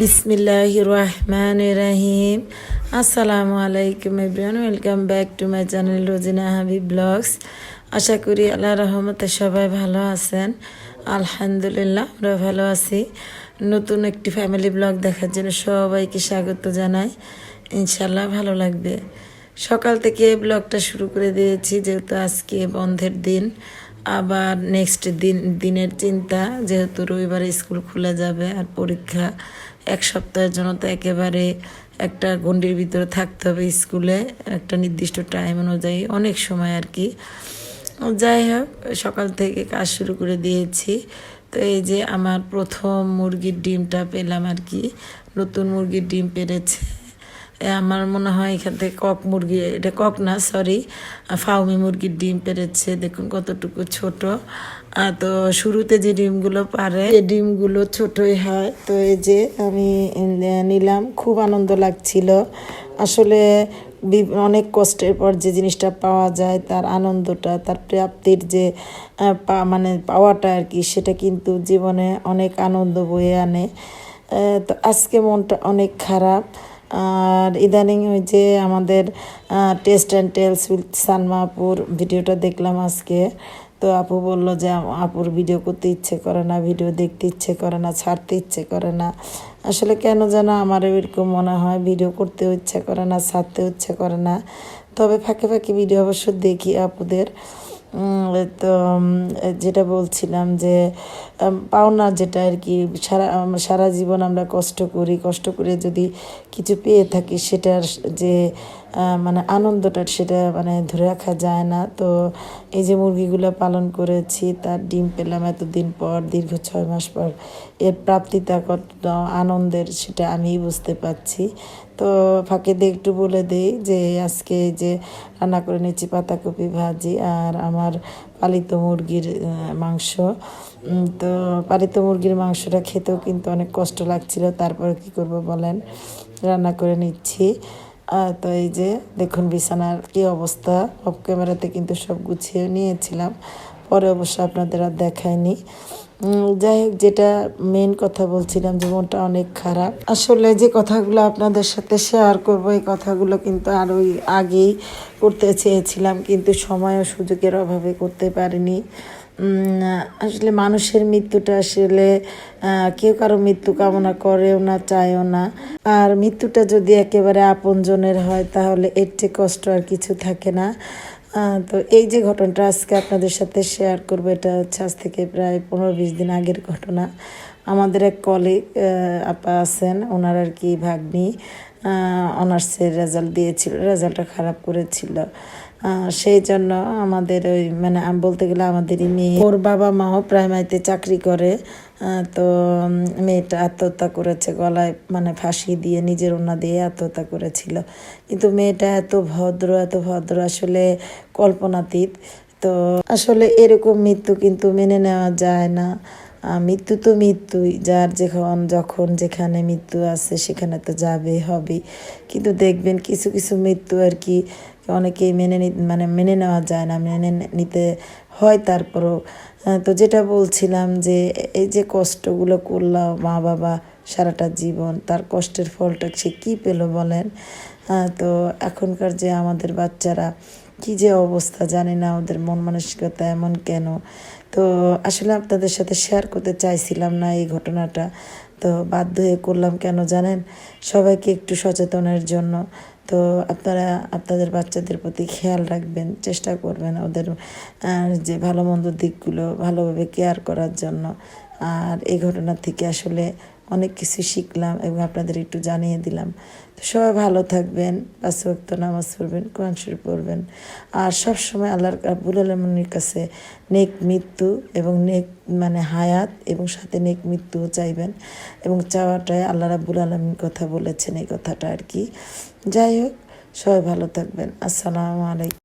বিসমিল্লাহ রহমান রাহিম আসসালামু আলাইকুম everyone, welcome back to my channel Rozina Habib blogs. আশা করি আল্লাহ রহমতে সবাই ভালো আছেন। আলহামদুলিল্লাহ আমরা ভালো আছি। নতুন একটি ফ্যামিলি ব্লগ দেখার জন্য সবাইকে স্বাগত জানাই। ইনশাল্লাহ ভালো লাগবে। সকাল থেকে ব্লগটা শুরু করে দিয়েছি, যেহেতু আজকে বন্ধের দিন। আবার নেক্সট দিন, দিনের চিন্তা, যেহেতু রবিবারে স্কুল খুলে যাবে আর পরীক্ষা এক সপ্তাহের জন্য তো একেবারে একটা গণ্ডির ভিতরে থাকতে হবে স্কুলে একটা নির্দিষ্ট টাইম অনুযায়ী অনেক সময় আর কি। যাই হোক, সকাল থেকে কাজ শুরু করে দিয়েছি। তো এই যে আমার প্রথম মুরগির ডিমটা পেলাম আর কি, নতুন মুরগির ডিম পেরেছে। আমার মনে হয় এখান থেকে কক মুরগি, এটা কক না সরি ফাউমি মুরগির ডিম পেরেছে, দেখুন কতটুকু ছোট। তো শুরুতে যে ডিমগুলো পারে এই ডিমগুলো ছোটই হয়। তো এই যে আমি নিলাম, খুব আনন্দ লাগছিল। আসলে অনেক কষ্টের পর যে জিনিসটা পাওয়া যায়, তার আনন্দটা, তার প্রাপ্তির যে মানে পাওয়াটা আর কি, সেটা কিন্তু জীবনে অনেক আনন্দ বয়ে আনে। তো আজকে মনটা অনেক খারাপ। আর ইদানিং ওই যে আমাদের টেস্ট অ্যান্ড টেলস উইথ সানমাপুর ভিডিওটা দেখলাম আজকে। তো আপু বলল যে, আপুর ভিডিও করতে ইচ্ছে করে না, ভিডিও দেখতে ইচ্ছে করে না, ছাড়তে ইচ্ছে করে না। আসলে কেন যেন আমার এরকম মনে হয়, ভিডিও করতেও ইচ্ছে করে না, ছাড়তেও ইচ্ছে করে না। তবে ফাঁকে ফাঁকে ভিডিও অবশ্য দেখি আপুদের। তো যেটা বলছিলাম যে পাওনা যেটা আর কি, সারা সারা জীবন আমরা কষ্ট করি, কষ্ট করে যদি কিছু পেয়ে থাকি, সেটার যে মানে আনন্দটা সেটা মানে ধরে রাখা যায় না। তো এই যে মুরগিগুলো পালন করেছি, তার ডিম পেলাম এতদিন পর, দীর্ঘ ছয় মাস পর, এর প্রাপ্তিটা কত আনন্দের সেটা আমিই বুঝতে পারছি। তো ফাঁকে দিয়ে একটু বলে দিই যে আজকে যে রান্না করে নিচ্ছি পাতাকপি ভাজি আর আমার পালিত মুরগির মাংস। তো পালিত মুরগির মাংসটা খেতেও কিন্তু অনেক কষ্ট লাগছিল। তারপরে কি করব বলেন? রান্না করে নিচ্ছি। তো এই যে দেখুন বিছানার কি অবস্থা। অফ ক্যামেরাতে কিন্তু সব গুছিয়ে নিয়েছিলাম। পরে অবশ্য আপনাদের আর দেখায়নি। যাই হোক, যেটা মেন কথা বলছিলাম যে মনটা অনেক খারাপ। আসলে যে কথাগুলো আপনাদের সাথে শেয়ার করব, এই কথাগুলো কিন্তু আরোই আগেই করতে চেয়েছিলাম, কিন্তু সময় ও সুযোগের অভাবে করতে পারিনি। আসলে মানুষের মৃত্যুটা আসলে কেউ কারও মৃত্যু কামনা করেও না, চায়ও না। আর মৃত্যুটা যদি একেবারে আপনজনের হয়, তাহলে এর চেয়ে কষ্ট আর কিছু থাকে না। তো এই যে ঘটনাটা আজকে আপনাদের সাথে শেয়ার করব, এটা হচ্ছে আজ থেকে প্রায় পনেরো বিশ দিন আগের ঘটনা। আমাদের এক কলিগ আপা আছেন, ওনার আর কি ভাগ্নি অনার্সের রেজাল্ট দিয়েছিল রেজাল্টটা খারাপ করেছিল। সেই জন্য আমাদের ওই মানে আমি বলতে গেলে আমাদেরই মেয়ে। ওর বাবা মাও প্রাইমারিতে চাকরি করে তো মেয়েটা আত্মহত্যা করেছে, গলায় মানে ফাঁসি দিয়ে নিজের ওনা দিয়ে আত্মহত্যা করেছিল। কিন্তু মেয়েটা এত ভদ্র এত ভদ্র, আসলে কল্পনাতীত। তো আসলে এরকম মৃত্যু কিন্তু মেনে নেওয়া যায় না। মৃত্যু তো মৃত্যুই, যার যখন যখন যেখানে মৃত্যু আছে, সেখানে তো যাবে হবে কিন্তু দেখবেন কিছু কিছু মৃত্যু আর কি অনেকেই মেনে মানে মেনে নেওয়া যায় না, মেনে নিতে হয় তারপরও। তো যেটা বলছিলাম যে, এই যে কষ্টগুলো করলাম মা বাবা সারাটা জীবন তার কষ্টের ফলটা সে কী পেল বলেন? আহ, তো এখনকার যে আমাদের বাচ্চারা কি যে অবস্থা জানি না ওদের মন মানসিকতা এমন কেন? তো আসলে আপনাদের সাথে শেয়ার করতে চাইছিলাম না এই ঘটনাটা। তো বাধ্য হয়ে করলাম কেন জানেন? সবাইকে একটু সচেতনের জন্য। তো আপনারা আপনাদের বাচ্চাদের প্রতি খেয়াল রাখবেন চেষ্টা করবেন ওদের যে ভালো মন্দ দিকগুলো ভালোভাবে কেয়ার করার জন্য। আর এই ঘটনা থেকে আসলে অনেক কিছু শিখলাম এবং আপনাদের একটু জানিয়ে দিলাম। তো সবাই ভালো থাকবেন, পাঁচ ওয়াক্ত নামাজ পড়বেন, কোরআন শরীফ পড়বেন। আর সব সময় আল্লাহর রাব্বুল আলমীর কাছে নেক মৃত্যু এবং নেক মানে হায়াত এবং সাথে নেক মৃত্যুও চাইবেন এবং চাওয়াটায় আল্লাহ রাব্বুল আলমীর কথা বলেছেন এই কথাটা আর কি। যাই হোক, সবাই ভালো থাকবেন। আসসালামু আলাইকুম।